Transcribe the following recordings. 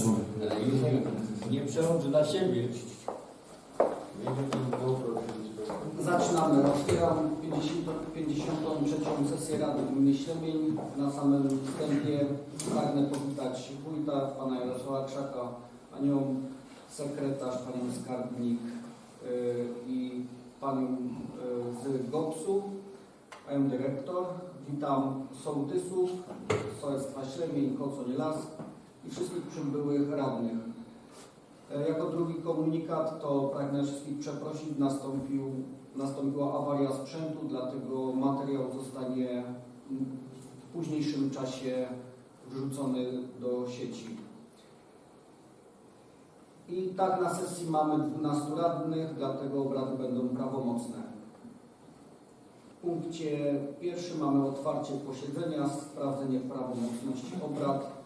Mogę. Nie przechodzę na siebie. Zaczynamy. Otwieram 50, 53. sesję Rady Gminy Ślemień. Na samym wstępie pragnę powitać wójta, pana Jarosława Krzaka, panią sekretarz, panią skarbnik yy, i panią yy, z GOPS-u, panią dyrektor. Witam sołtysów, Sołectwa Ślemień, Kocoń Las i wszystkich przybyłych radnych. E, Jako drugi komunikat to pragnę wszystkich przeprosić. Nastąpił, nastąpiła awaria sprzętu, dlatego materiał zostanie w późniejszym czasie wrzucony do sieci. I tak na sesji mamy 12 radnych, dlatego obrady będą prawomocne. W punkcie pierwszym mamy otwarcie posiedzenia, sprawdzenie prawomocności obrad.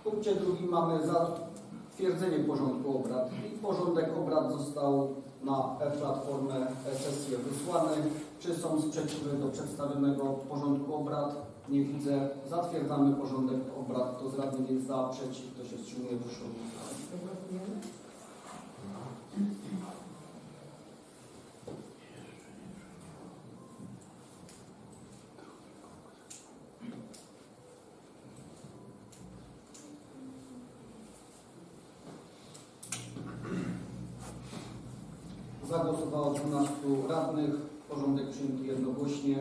W punkcie drugim mamy zatwierdzenie porządku obrad. I porządek obrad został na e-platformę e-sesję wysłany. Czy są sprzeciwy do przedstawionego porządku obrad? Nie widzę. Zatwierdzamy porządek obrad. Kto z radnych jest za, przeciw, kto się wstrzymuje, proszę o głosowanie. Zagłosowało 12 radnych. Porządek przyjęty jednogłośnie.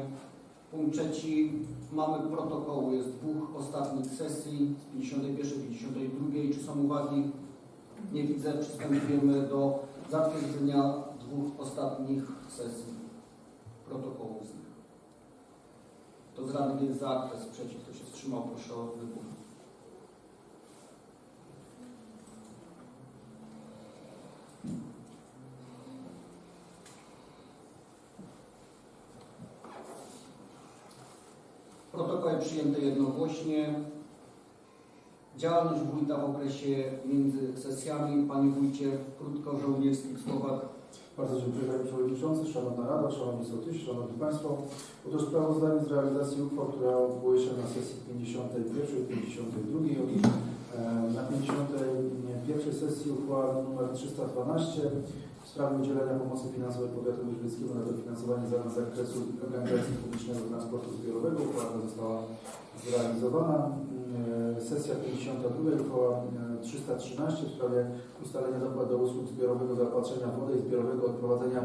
Punkt trzeci. Mamy protokoły z dwóch ostatnich sesji, z 51 i 52. Czy są uwagi? Nie widzę. Przystępujemy do zatwierdzenia dwóch ostatnich sesji. Protokołów z nich. To z radnych jest za, kto jest przeciw, kto się wstrzymał, proszę o wybór. Przyjęte jednogłośnie. Działalność wójta w okresie między sesjami. Panie wójcie, krótko w żołnierskich słowach. Bardzo dziękuję Panie Przewodniczący, Szanowna Rada, Szanowni Sołtysi, Szanowni Państwo. Otóż sprawozdanie z realizacji uchwał, która odbyły się na sesji 51 i 52. Otóż e, na 51 sesji uchwała nr 312 w sprawie udzielenia pomocy finansowej powiatowi żywieckiemu na dofinansowanie zadań z zakresu organizacji publicznego transportu zbiorowego. Uchwała ta została zrealizowana. E, Sesja 52 uchwała e, 313 w sprawie ustalenia dopłat do usług zbiorowego zaopatrzenia w wodę i zbiorowego odprowadzenia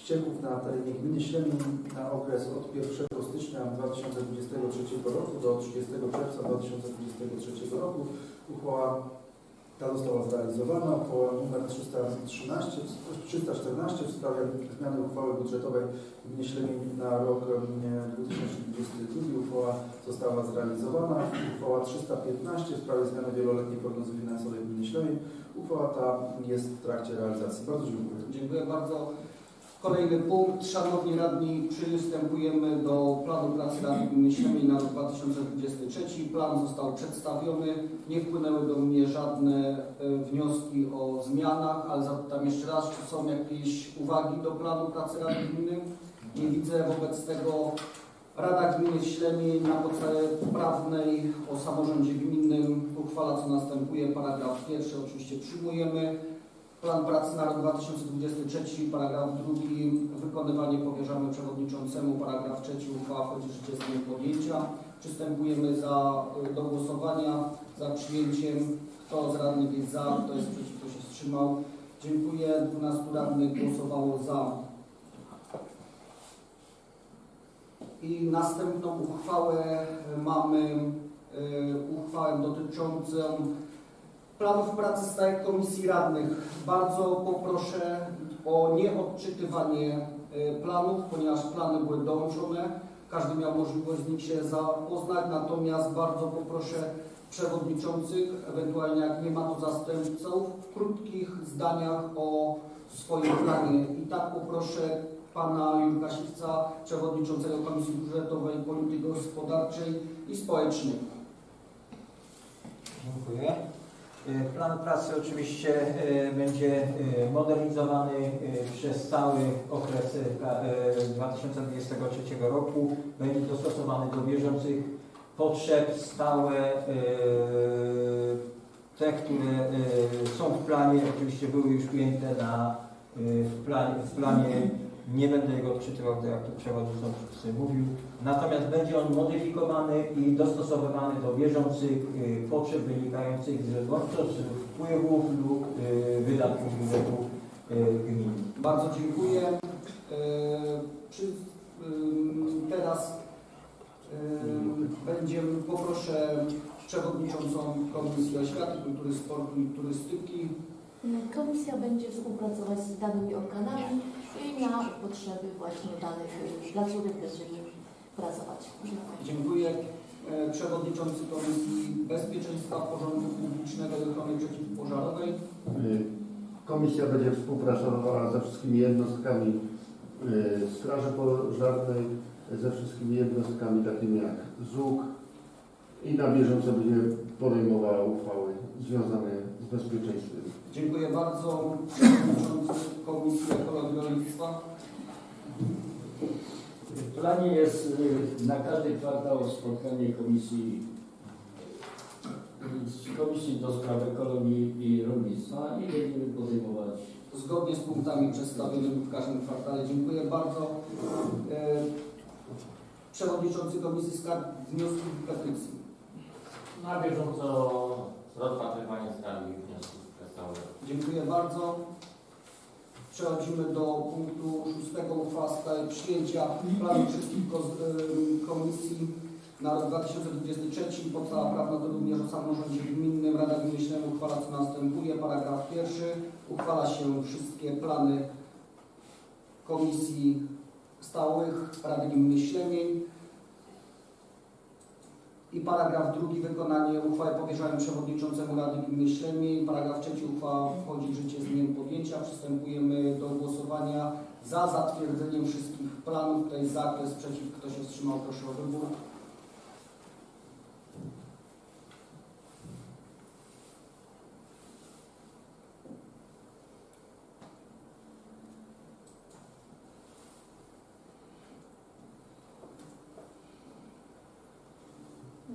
ścieków na terenie gminy Ślemień na okres od 1 stycznia 2023 roku do 30 czerwca 2023 roku. Uchwała ta została zrealizowana. Uchwała nr 313, 314 w sprawie zmiany uchwały budżetowej w na rok em, 2022. Uchwała została zrealizowana. Uchwała 315 w sprawie zmiany wieloletniej prognozy finansowej w gminie Ślemień. Uchwała ta jest w trakcie realizacji. Bardzo dziękuję. Dziękuję bardzo. Kolejny punkt. Szanowni Radni, przystępujemy do planu pracy Rady Ślemień na rok 2023. Plan został przedstawiony. Nie wpłynęły do mnie żadne e, wnioski o zmianach, ale zapytam jeszcze raz, czy są jakieś uwagi do planu pracy Rady Gminy? Nie widzę. Wobec tego Rada Gminy Ślemień na podstawie prawnej o samorządzie gminnym uchwala co następuje. Paragraf pierwszy oczywiście przyjmujemy. Plan pracy na rok 2023, paragraf drugi, wykonywanie powierzamy przewodniczącemu, paragraf trzeci, uchwała wchodzi w życie z dniem podjęcia. Przystępujemy za, do głosowania za przyjęciem. Kto z radnych jest za, kto jest przeciw, kto się wstrzymał. Dziękuję. 12 radnych głosowało za. I następną uchwałę mamy e, uchwałę dotyczącą planów pracy stałych komisji radnych. Bardzo poproszę o nieodczytywanie e, planów, ponieważ plany były dołączone. Każdy miał możliwość z nich się zapoznać, natomiast bardzo poproszę przewodniczących, ewentualnie jak nie ma to zastępców, w krótkich zdaniach o swoim planie. I tak poproszę pana Jurka Siwca, przewodniczącego Komisji Budżetowej, Polityki Gospodarczej i Społecznej. Dziękuję. E, Plan pracy oczywiście e, będzie e, modernizowany przez cały okres e, e, 2023 roku. Będzie dostosowany do bieżących potrzeb. Stałe te, które y, są w planie, oczywiście były już ujęte na, y, w, planie, w planie. Nie będę go odczytywał, tak jak tu przewodniczący mówił. Natomiast będzie on modyfikowany i dostosowywany do bieżących y, potrzeb wynikających z wpływów lub y, wydatków budżetu y, gminy. Bardzo dziękuję. E, Przy, teraz będziemy, poproszę przewodniczącą Komisji Oświaty, Kultury, Sportu i Turystyki. Komisja będzie współpracować z danymi organami i na potrzeby właśnie danych y, placówek będziemy pracować. Dziękuję. E, Przewodniczący Komisji Bezpieczeństwa, Porządku Publicznego i Ochrony Przeciwpożarowej. Y, Komisja będzie współpracowała ze wszystkimi jednostkami y, Straży Pożarnej, ze wszystkimi jednostkami takimi jak ZUK i na bieżąco będzie podejmowała uchwały związane z bezpieczeństwem. Dziękuję bardzo. Przewodniczący Komisji Ekologii i Rolnictwa. W planie jest y, na każdy kwartał spotkanie komisji Komisji do Spraw Ekologii i Rolnictwa i będziemy podejmować Zgodnie z punktami przedstawionymi w każdym kwartale. Dziękuję bardzo. E, Przewodniczący Komisji Skarg, Wniosków i Petycji. Na bieżąco rozpatrywanie skargi wniosków przedstawionych. Dziękuję bardzo. Przechodzimy do punktu szóstego uchwała w sprawie przyjęcia planu wszystkich komisji na rok 2023. Podstawa prawna to również o samorządzie gminnym. Rada Gminy uchwala co następuje. Paragraf pierwszy. Uchwala się wszystkie plany komisji stałych Rady Gminy Ślemień. I paragraf drugi, wykonanie uchwały powierzają przewodniczącemu Rady Gminy Ślemień. Paragraf trzeci, uchwała wchodzi w życie z dniem podjęcia. Przystępujemy do głosowania za zatwierdzeniem wszystkich planów. Kto jest za, kto przeciw, kto się wstrzymał, proszę o wybór.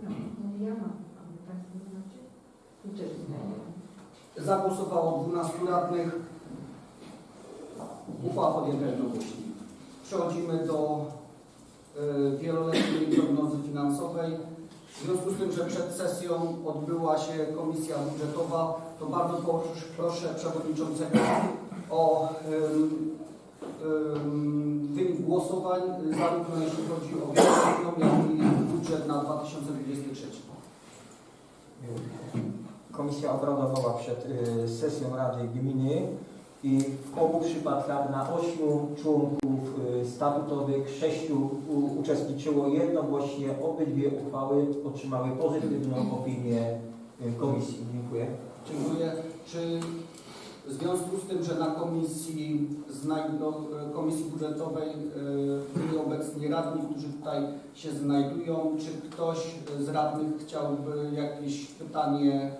No, no ja mam, a Państwo nie macie? Nie. Zagłosowało 12 radnych. Uchwała podjęta jednogłośnie. Przechodzimy do y, wieloletniej prognozy finansowej. W związku z tym, że przed sesją odbyła się komisja budżetowa, to bardzo proszę, proszę przewodniczącego o ym, ym, wynik głosowań, y, zarówno jeśli chodzi o wieloletnią, jak i budżet na 2023. Komisja obradowała przed y, sesją Rady Gminy i w obu przypadkach na ośmiu członków y, statutowych sześciu uczestniczyło jednogłośnie. Obydwie uchwały otrzymały pozytywną opinię y, komisji. Dziękuję. Dziękuję. Czy w związku z tym, że na komisji, komisji budżetowej e, byli obecni radni, którzy tutaj się znajdują, czy ktoś z radnych chciałby jakieś pytanie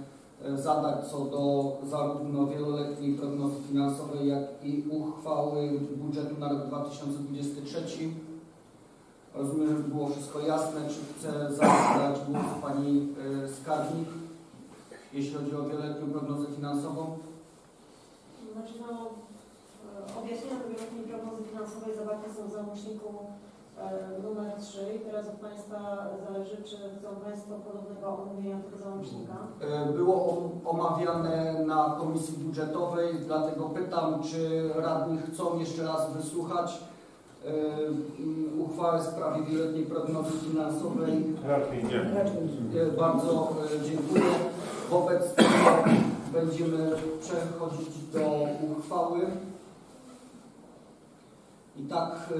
e, zadać co do zarówno wieloletniej prognozy finansowej, jak i uchwały budżetu na rok 2023? Rozumiem, że było wszystko jasne. Czy chce zabrać głos Pani e, skarbnik? jeśli chodzi o wieloletnią prognozę finansową. Znaczy no, objaśnienia do wieloletniej prognozy finansowej zawarte są w załączniku e, numer 3 i teraz od Państwa zależy, czy chcą Państwo podobnego omówienia tego załącznika. E, Było om- omawiane na komisji budżetowej, dlatego pytam, czy radni chcą jeszcze raz wysłuchać uchwałę w sprawie wieloletniej prognozy finansowej. Raczej nie. Bardzo dziękuję. Wobec tego będziemy przechodzić do uchwały. I tak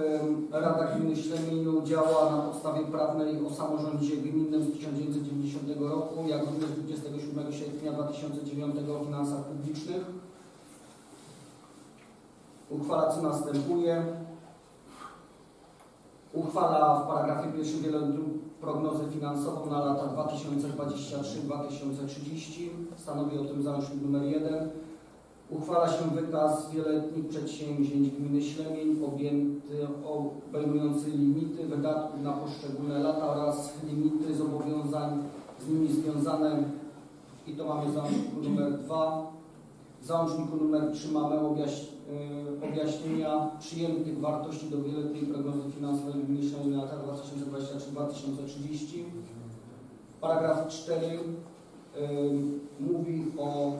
Rada Gminy Ślemieniu działa na podstawie prawnej o samorządzie gminnym z 1990 roku, jak również 27 sierpnia 2009 o finansach publicznych. Uchwala co następuje. Uchwala w paragrafie pierwszym wieloletnią prognozę finansową na lata 2023-2030. Stanowi o tym załącznik numer 1. Uchwala się wykaz wieloletnich przedsięwzięć gminy Ślemień objęty, obejmujący limity wydatków na poszczególne lata oraz limity zobowiązań z nimi związane i to mamy w załączniku numer 2. W załączniku numer 3 mamy objaś, y, objaśnienia przyjętych wartości do wieloletniej prognozy finansowej Ślężyn na lata 2023-2030. Paragraf 4 y, mówi o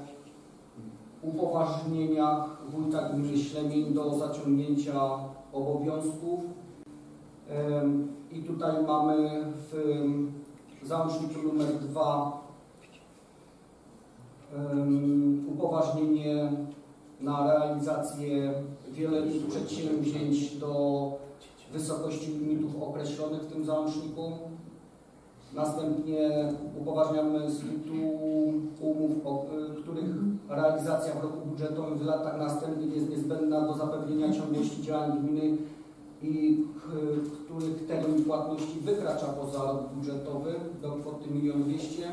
upoważnieniach wójta gminy Ślemień do zaciągnięcia obowiązków. Ym, I tutaj mamy w załączniku numer 2 ym, upoważnienie na realizację wieloletnich przedsięwzięć do wysokości limitów określonych w tym załączniku. Następnie upoważniamy z tytułu umów, y, których realizacja w roku budżetowym w latach następnych jest niezbędna do zapewnienia ciągłości działań gminy i k- których termin płatności wykracza poza rok budżetowy do kwoty 1 200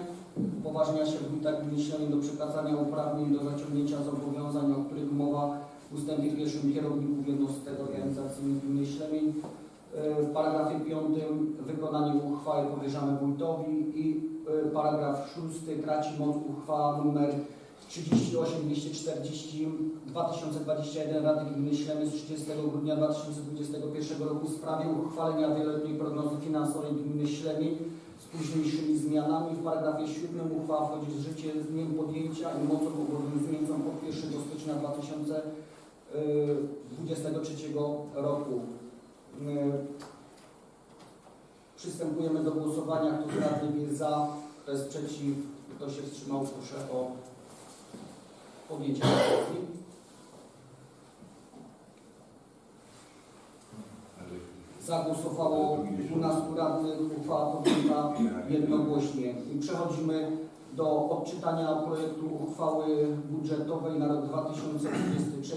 Upoważnia się wójta gminy Ślemień do przekazania uprawnień do zaciągnięcia zobowiązań, o których mowa w ustępie pierwszym kierowników jednostek organizacyjnych gminy Ślemień. E, W paragrafie 5 wykonanie uchwały powierzamy wójtowi i e, paragraf 6 traci moc uchwała numer 38 240 2021 Rady Gminy Ślemy z 30 grudnia 2021 roku w sprawie uchwalenia wieloletniej prognozy finansowej Gminy Ślemi późniejszymi zmianami. W paragrafie 7 uchwała wchodzi w życie z dniem podjęcia i mocą obowiązującą od 1 stycznia 2023 roku. My Przystępujemy do głosowania. Kto z radnych jest za, kto jest przeciw, kto się wstrzymał, proszę o podjęcie decyzji. Zagłosowało 12 radnych, uchwała podjęta jednogłośnie. I przechodzimy do odczytania projektu uchwały budżetowej na rok 2023.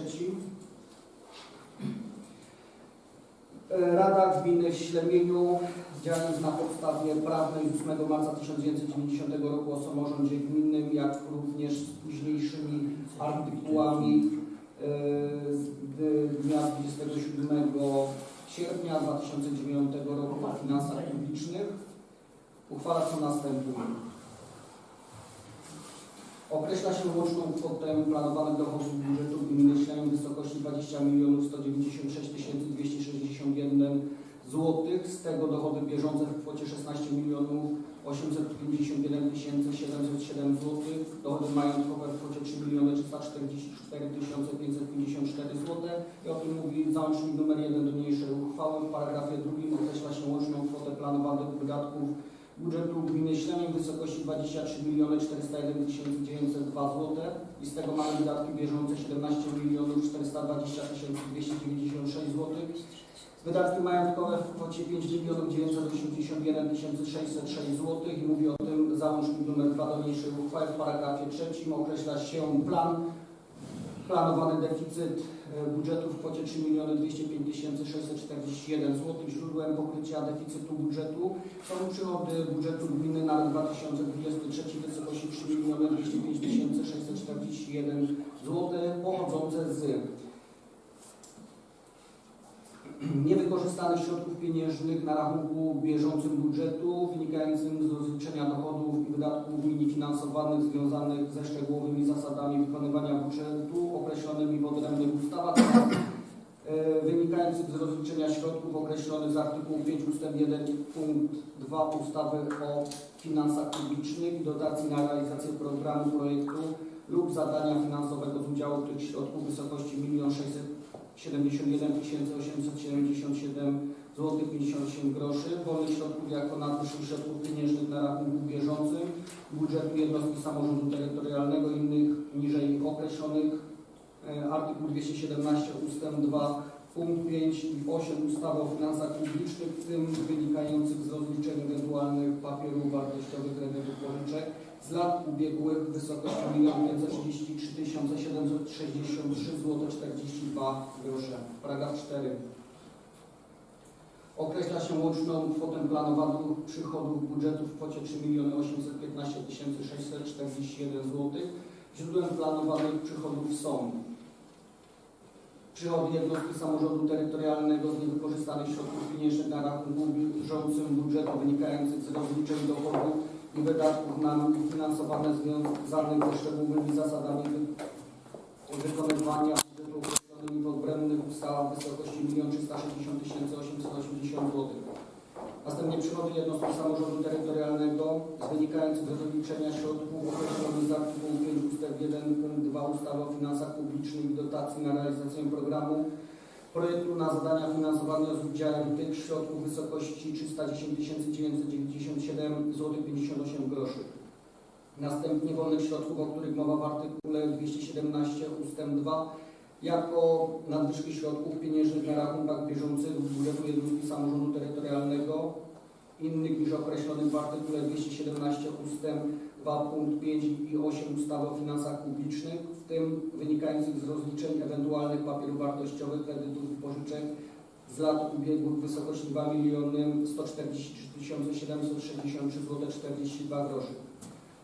Rada Gminy Ślemieniu, działając na podstawie prawnej 8 marca 1990 roku o samorządzie gminnym, jak również z późniejszymi artykułami e, z dnia 27 sierpnia 2009 roku o finansach publicznych, uchwala co następuje. Określa się łączną kwotę planowanych dochodów budżetu gminy Ślemień w wysokości 20 196 261 zł. Z tego dochody bieżące w kwocie 16 851 707 zł. Dochody majątkowe w kwocie 3 344 554 zł. I o tym mówi załącznik numer 1 do niniejszej uchwały. W paragrafie drugim określa się łączną kwotę planowanych wydatków budżetu gminy Ślemień w wysokości 23 401 902 zł i z tego mamy wydatki bieżące 17 420 296 zł. Wydatki majątkowe w kwocie 5 981 606 zł i mówi o tym załącznik nr 2 do niniejszej uchwały w paragrafie trzecim. Określa się plan. Planowany deficyt e, budżetu w kwocie 3 205 641 zł. Źródłem pokrycia deficytu budżetu są przychody budżetu gminy na rok 2023 w wysokości 3 205 641 zł pochodzące z niewykorzystanych środków pieniężnych na rachunku bieżącym budżetu wynikającym z rozliczenia dochodów i wydatków gminy finansowanych związanych ze szczegółowymi zasadami wykonywania budżetu określonymi w odrębnych ustawach wynikających z rozliczenia środków określonych z artykułu 5 ust. 1 punkt 2 ustawy o finansach publicznych i dotacji na realizację programu projektu lub zadania finansowego z udziału tych środków w wysokości 1 600 71 877 zł 58 groszy. Wolnych środków jako nadwyższych środków pieniężnych na rachunku bieżącym budżetu jednostki samorządu terytorialnego i innych niżej określonych. E, Artykuł 217 ust. 2 punkt 5 i 8 ustawy o finansach publicznych, w tym wynikających z rozliczeń ewentualnych papierów wartościowych kredytów pożyczek z lat ubiegłych w wysokości 1 533 763 zł 42 grosze. Paragraf 4. Określa się łączną kwotę planowanych przychodów budżetu w kwocie 3 815 641 zł. Źródłem planowanych przychodów są przychody jednostki samorządu terytorialnego z niewykorzystanych środków pieniężnych na rachunku bieżącym budżetu wynikających z rozliczeń dochodów i wydatków na finansowane związane ze szczegółowymi zasadami wy- wykonywania budżetu określonymi w odrębnych ustawach w wysokości 1 360 880 zł. Następnie przychody jednostki samorządu terytorialnego z wynikających z rozliczenia środków określonych z artykułu 5 ust. 1 punkt 2 ustawy o finansach publicznych i dotacji na realizację programu projektu na zadania finansowane z udziałem tych środków w wysokości 310 997 zł 58 groszy. Następnie wolnych środków, o których mowa w artykule 217 ust. 2 jako nadwyżki środków pieniężnych na rachunkach bieżących budżetu jednostki samorządu terytorialnego innych niż określonych w artykule 217 ust. 2 punkt 5 i 8 ustawy o finansach publicznych, w tym wynikających z rozliczeń ewentualnych papierów wartościowych, kredytów i pożyczek z lat ubiegłych w wysokości 2 miliony 143 763 zł 42 groszy.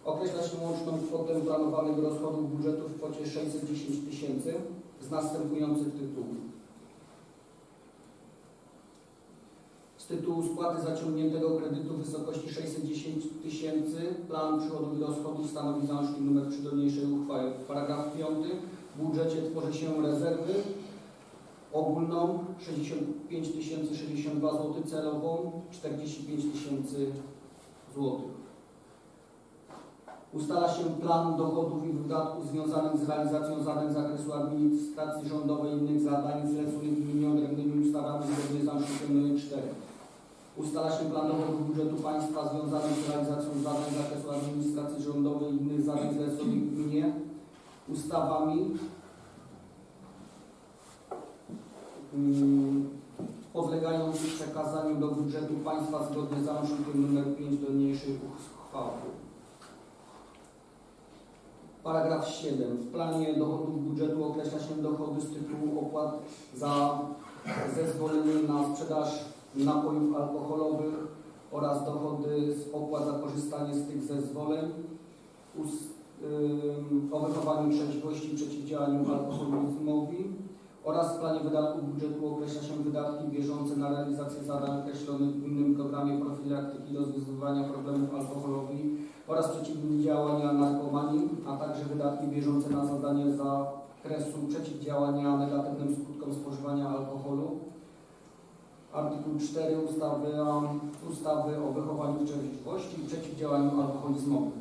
Określa się łączną kwotę planowanych rozchodów budżetu w kwocie 610 tysięcy z następujących tytułów. Tytułu spłaty zaciągniętego kredytu w wysokości 610 tysięcy plan przychodów i rozchodów stanowi załącznik nr 3 do niniejszej uchwały. Paragraf 5. W budżecie tworzy się rezerwy ogólną 65 062 zł, celową 45 tysięcy złotych. Ustala się plan dochodów i wydatków związanych z realizacją zadań z zakresu administracji rządowej i innych zadań zleconych odrębnymi ustawami zgodnie z załącznikiem nr 4. Ustala się plan dochodów budżetu państwa związanych z realizacją zadań zakresu administracji rządowej i innych zadań zleconych gminie ustawami mm, podlegających przekazaniu do budżetu państwa zgodnie z załącznikiem nr 5 do niniejszej uchwały. Paragraf 7. W planie dochodów budżetu określa się dochody z tytułu opłat za zezwolenie na sprzedaż napojów alkoholowych oraz dochody z opłat za korzystanie z tych zezwoleń o wychowaniu trzeźwości i przeciwdziałaniu alkoholizmowi oraz w planie wydatków budżetu określa się wydatki bieżące na realizację zadań określonych w innym programie profilaktyki rozwiązywania problemów alkoholowych oraz przeciwdziałania narkomanii, a także wydatki bieżące na zadanie zakresu przeciwdziałania negatywnym skutkom spożywania alkoholu. Artykuł 4 ustawy, ustawy o wychowaniu w trzeźwości i przeciwdziałaniu alkoholizmowi.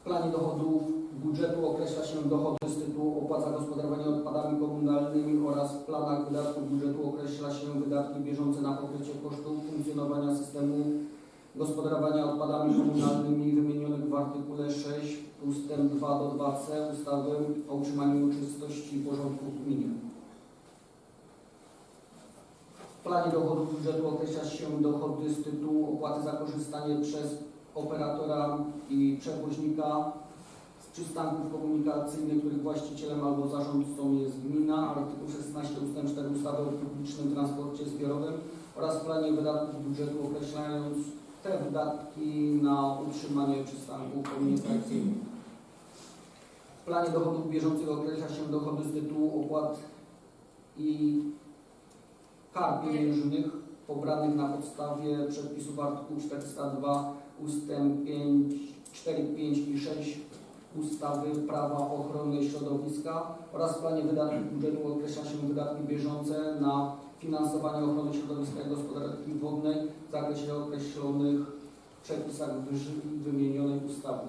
W planie dochodów budżetu określa się dochody z tytułu opłat za gospodarowanie odpadami komunalnymi oraz w planach wydatków budżetu określa się wydatki bieżące na pokrycie kosztów funkcjonowania systemu gospodarowania odpadami komunalnymi wymienionych w artykule 6 ust. 2 do 2c ustawy o utrzymaniu czystości i porządku w gminie. W planie dochodów budżetu określa się dochody z tytułu opłaty za korzystanie przez operatora i przewoźnika z przystanków komunikacyjnych, których właścicielem albo zarządcą jest gmina, artykuł 16 ust. 4 ustawy o publicznym transporcie zbiorowym oraz planie wydatków budżetu określając te wydatki na utrzymanie przystanków komunikacyjnych. W planie dochodów bieżących określa się dochody z tytułu opłat i kar pieniężnych pobranych na podstawie przepisów artykułu 402 ust. 5, 4, 5 i 6 ustawy Prawa Ochrony Środowiska oraz w planie wydatków budżetu określa się wydatki bieżące na finansowanie ochrony środowiska i gospodarki wodnej w zakresie określonych w przepisach wymienionej ustawy.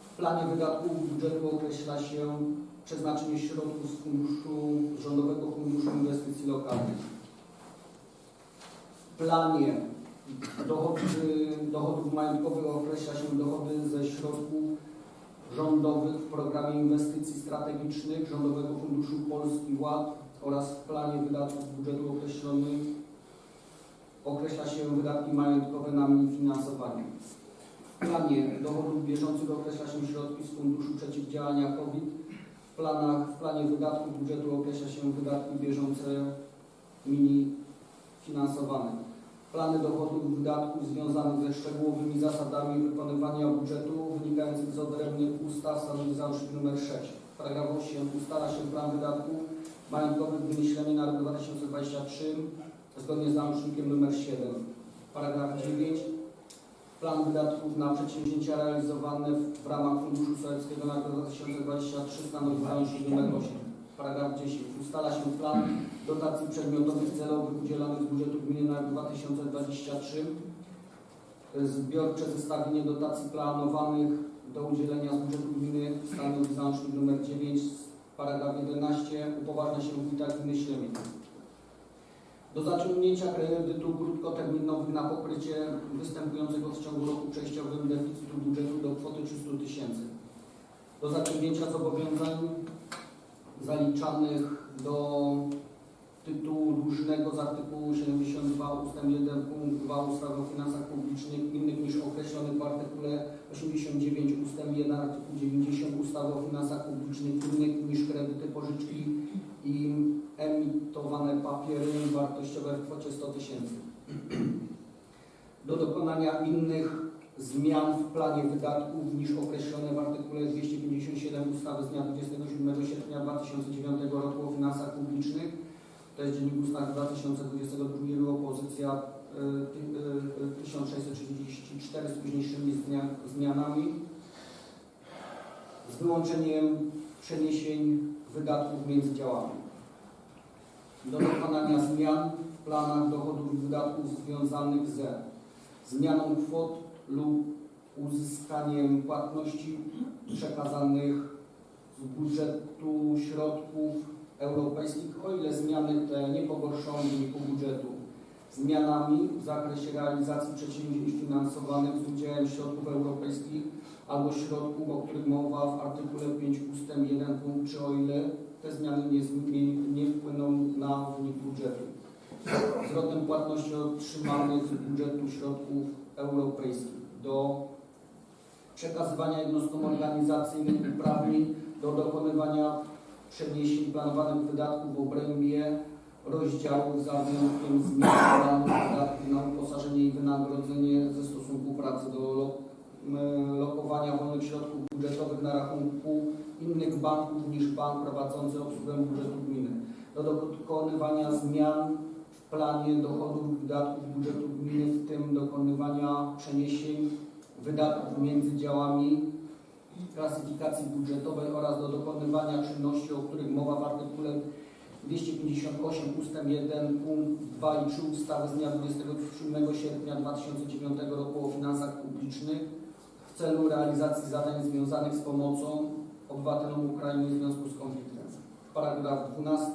W planie wydatków budżetu określa się przeznaczenie środków z funduszu, Rządowego Funduszu Inwestycji Lokalnych. W planie dochody, dochodów majątkowych określa się dochody ze środków rządowych w programie inwestycji strategicznych Rządowego Funduszu Polski Ład oraz w planie wydatków budżetu określonych określa się wydatki majątkowe na finansowanie. W planie dochodów bieżących określa się środki z Funduszu Przeciwdziałania COVID. Planach, w planie wydatków budżetu określa się wydatki bieżące mini finansowane. Plany dochodów i wydatków związanych ze szczegółowymi zasadami wykonywania budżetu wynikających z odrębnych ustaw stanowi załącznik nr 6. Paragraf 8 ustala się plan wydatków majątkowych wymyślenie na rok 2023 zgodnie z załącznikiem nr 7. Paragraf 9 Plan wydatków na przedsięwzięcia realizowane w, w ramach Funduszu Sołeckiego na rok 2023 stanowi załącznik nr 8. Paragraf 10. Ustala się plan dotacji przedmiotowych celowych udzielonych z budżetu gminy na rok 2023. Zbiorcze zestawienie dotacji planowanych do udzielenia z budżetu gminy stanowi załącznik nr 9. Paragraf 11. Upoważnia się wójta gminy. Do zaciągnięcia kredytu krótkoterminowych na pokrycie występującego w ciągu roku przejściowym deficytu budżetu do kwoty 300 tysięcy. Do zaciągnięcia zobowiązań zaliczanych do tytułu dłużnego z artykułu 72 ust. 1 punkt 2 ustawy o finansach publicznych innych niż określony w artykule 89 ust. 1 artykuł 90 ustawy o finansach publicznych innych niż kredyty pożyczki i emitowane papiery wartościowe w kwocie 100 tysięcy. Do dokonania innych zmian w planie wydatków niż określone w artykule 257 ustawy z dnia 27 sierpnia 2009 roku o finansach publicznych. To jest Dziennik Ustaw 2022, pozycja y, y, y, 1634 z późniejszymi zmian, zmianami. Z wyłączeniem przeniesień wydatków między działami. Do dokonania zmian w planach dochodów i wydatków związanych ze zmianą kwot lub uzyskaniem płatności przekazanych z budżetu środków europejskich, o ile zmiany te nie pogorszą wyniku budżetu. Zmianami w zakresie realizacji przedsięwzięć finansowanych z udziałem środków europejskich albo środków, o których mowa w artykule 5 ust. 1 punkt 3, o ile te zmiany nie, nie wpłyną na wynik budżetu. Zwrotem płatności otrzymanych z budżetu środków europejskich do przekazywania jednostkom organizacyjnym uprawnień do dokonywania przeniesień planowanych wydatków w obrębie rozdziału za wyjątkiem zmian planu wydatków na uposażenie i wynagrodzenie ze stosunku pracy do lokowania wolnych środków budżetowych na rachunku innych banków niż bank prowadzący obsługę budżetu gminy. Do dokonywania zmian w planie dochodów i wydatków budżetu gminy, w tym dokonywania przeniesień wydatków między działami klasyfikacji budżetowej oraz do dokonywania czynności, o których mowa w artykule 258 ust. 1 punkt 2 i 3 ustawy z dnia 27 sierpnia 2009 roku o finansach publicznych w celu realizacji zadań związanych z pomocą obywatelom Ukrainy w związku z konfliktem. Paragraf 12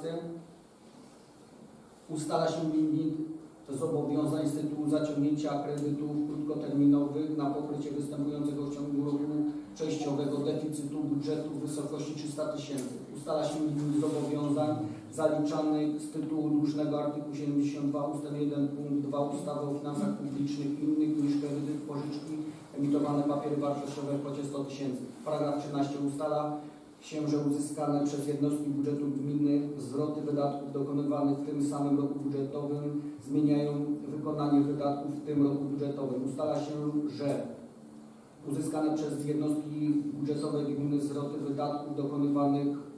ustala się limit zobowiązań z tytułu zaciągnięcia kredytów krótkoterminowych na pokrycie występującego w ciągu roku przejściowego deficytu budżetu w wysokości 300 tysięcy. Ustala się limit zobowiązań zaliczanych z tytułu dłużnego artykułu 72 ust. 1 punkt 2 ustawy o finansach publicznych innych niż kredyty pożyczki emitowane papiery wartościowe w kwocie 100 tysięcy. Paragraf 13 ustala się, że uzyskane przez jednostki budżetu gminy zwroty wydatków dokonywanych w tym samym roku budżetowym zmieniają wykonanie wydatków w tym roku budżetowym. Ustala się, że uzyskane przez jednostki budżetowe gminy zwroty wydatków dokonywanych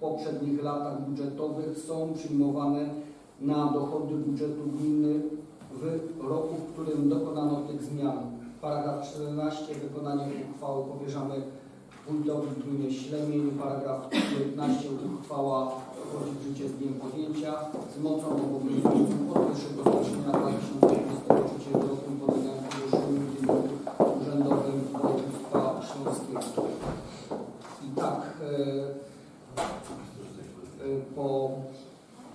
poprzednich latach budżetowych są przyjmowane na dochody budżetu gminy w roku, w którym dokonano tych zmian. Paragraf 14. Wykonanie uchwały powierzamy wójtowi gminy Ślemień. Paragraf 15. Uchwała wchodzi w życie z dniem podjęcia z mocą obowiązującą od 1 stycznia 2023 roku podlegają ogłoszeniu w Dzienniku Urzędowym Województwa Śląskiego. I tak e, e, po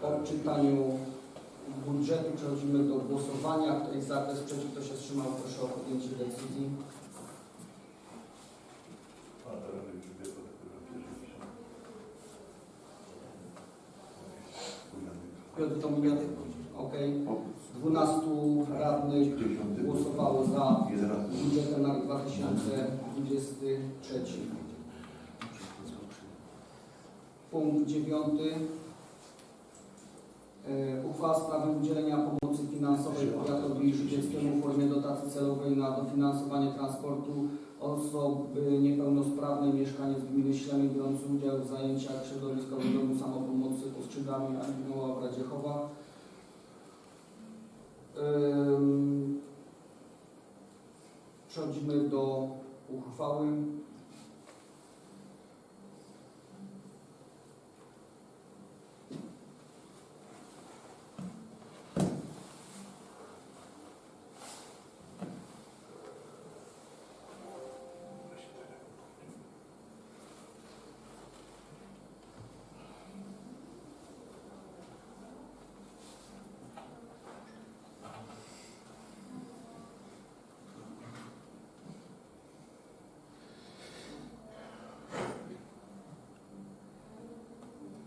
odczytaniu budżetu przechodzimy do głosowania. Kto jest za, kto jest przeciw, kto się wstrzymał, proszę o podjęcie decyzji. Piotr Tominiatek, ok. 12 radnych głosowało za budżetem na rok 2023. Punkt 9. E, Uchwała w sprawie udzielenia pomocy finansowej powiatowi żywieckiemu w formie dotacji celowej na dofinansowanie transportu osoby niepełnosprawnej mieszkaniec gminy Ślemień biorący udział w zajęciach środowiskowym domu samopomocy Ostrzydami Anioła w Radziechowa. Przechodzimy do uchwały.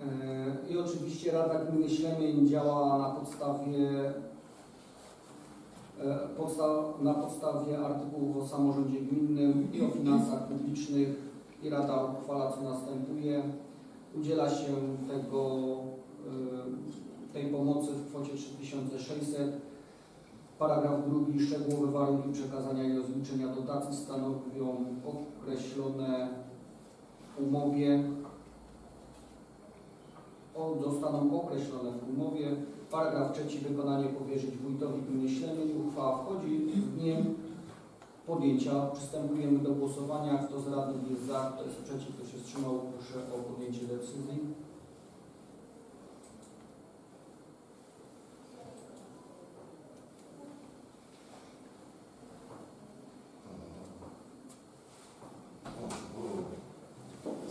E, I oczywiście Rada Gminy Ślemień działa na podstawie e, na podstawie artykułów o samorządzie gminnym i o finansach publicznych i Rada uchwala co następuje. Udziela się tego, e, tej pomocy w kwocie 3600. Paragraf drugi. Szczegółowe warunki przekazania i rozliczenia dotacji stanowią określone w umowie zostaną określone w umowie. Paragraf trzeci. Wykonanie powierzyć wójtowi gminy Ślemień. Uchwała wchodzi z dniem podjęcia. Przystępujemy do głosowania. Kto z radnych jest za, kto jest przeciw, kto się wstrzymał, proszę o podjęcie decyzji.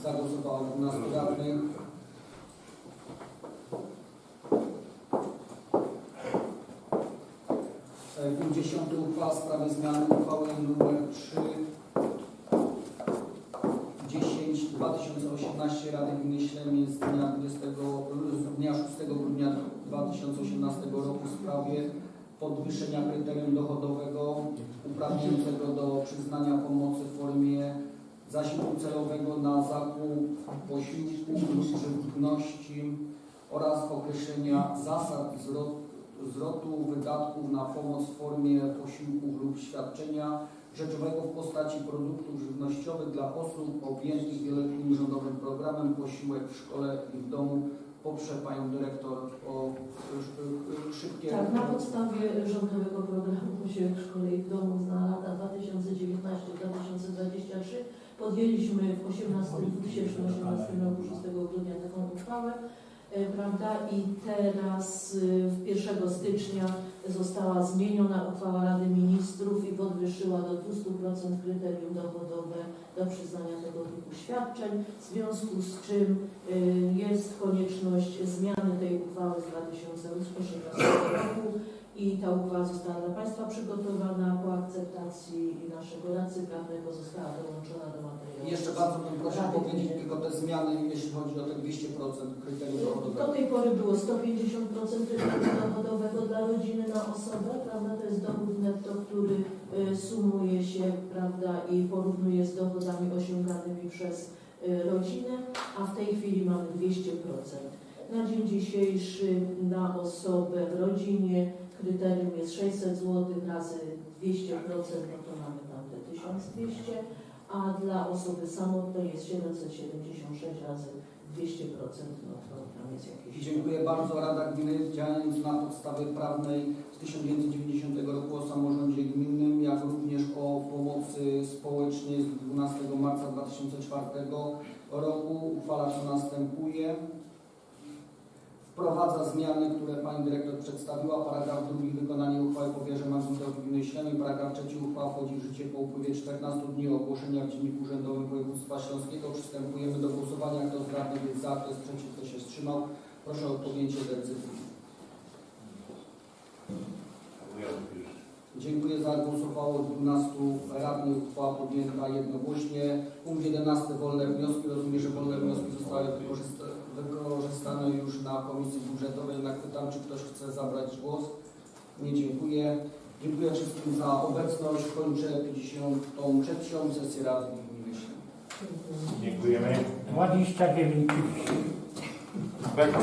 Zagłosowało 12 radnych. E, Punkt 10. Uchwała w sprawie zmiany uchwały nr 3 10 2018 Rady Gminy Ślemień z dnia, 20, z dnia 6 grudnia 2018 roku w sprawie podwyższenia kryterium dochodowego uprawniającego do przyznania pomocy w formie zasiłku celowego na zakup posiłków lub żywności oraz określenia zasad zwrotu wydatków na pomoc w formie posiłków lub świadczenia rzeczowego w postaci produktów żywnościowych dla osób objętych wieloletnim rządowym programem posiłek w szkole i w domu. Poprze Panią Dyrektor o y, y, szybkie... Tak, na podstawie rządowego programu Posiłek w szkole i w domu na lata 2019-2023 podjęliśmy w 18, 2018 roku 6 grudnia taką uchwałę, e, prawda, i teraz e, 1 stycznia została zmieniona uchwała Rady Ministrów i podwyższyła do 200% kryterium dochodowe do przyznania tego typu świadczeń, w związku z czym e, jest konieczność zmiany tej uchwały z 2018 roku i ta uchwała została dla Państwa przygotowana po akceptacji naszego radcy prawnego została dołączona do materiału. Jeszcze bardzo bym prosił Rady powiedzieć Gminy. tylko te zmiany, jeśli chodzi o te 200% kryterium Do dochodowego. tej pory było 150% kryterium dochodowego dla rodziny na osobę, prawda? To jest dochód netto, który y, sumuje się, prawda, i porównuje z dochodami osiąganymi przez y, rodzinę, a w tej chwili mamy 200%. Na dzień dzisiejszy na osobę w rodzinie kryterium jest 600 zł razy 200%, no to mamy tam te 1200, a dla osoby samotnej jest 776 razy 200%, no to tam jest jakieś... Dziękuję bardzo. Rada Gminy działając na podstawie prawnej z 1990 roku o samorządzie gminnym, jak również o pomocy społecznej z 12 marca 2004 roku uchwala co następuje. Wprowadza zmiany, które Pani Dyrektor przedstawiła. Paragraf drugi wykonanie uchwały powierza Marszałkowi Ślemień. Paragraf trzeci uchwała wchodzi w życie po upływie 14 dni ogłoszenia w Dzienniku Urzędowym Województwa Śląskiego. Przystępujemy do głosowania. Kto z radnych jest za, kto jest przeciw, kto się wstrzymał. Proszę o podjęcie decyzji. Dziękuję. Za głosowało 12 radnych. Uchwała podjęta jednogłośnie. Punkt 11. Wolne wnioski. Rozumiem, że wolne wnioski zostały wykorzysta- wykorzystane już na Komisji Budżetowej. Jednak pytam, czy ktoś chce zabrać głos. Nie dziękuję. Dziękuję wszystkim za obecność. Kończę 53. sesję Rady Gminy Ślemień. Dziękujemy. 29. Bez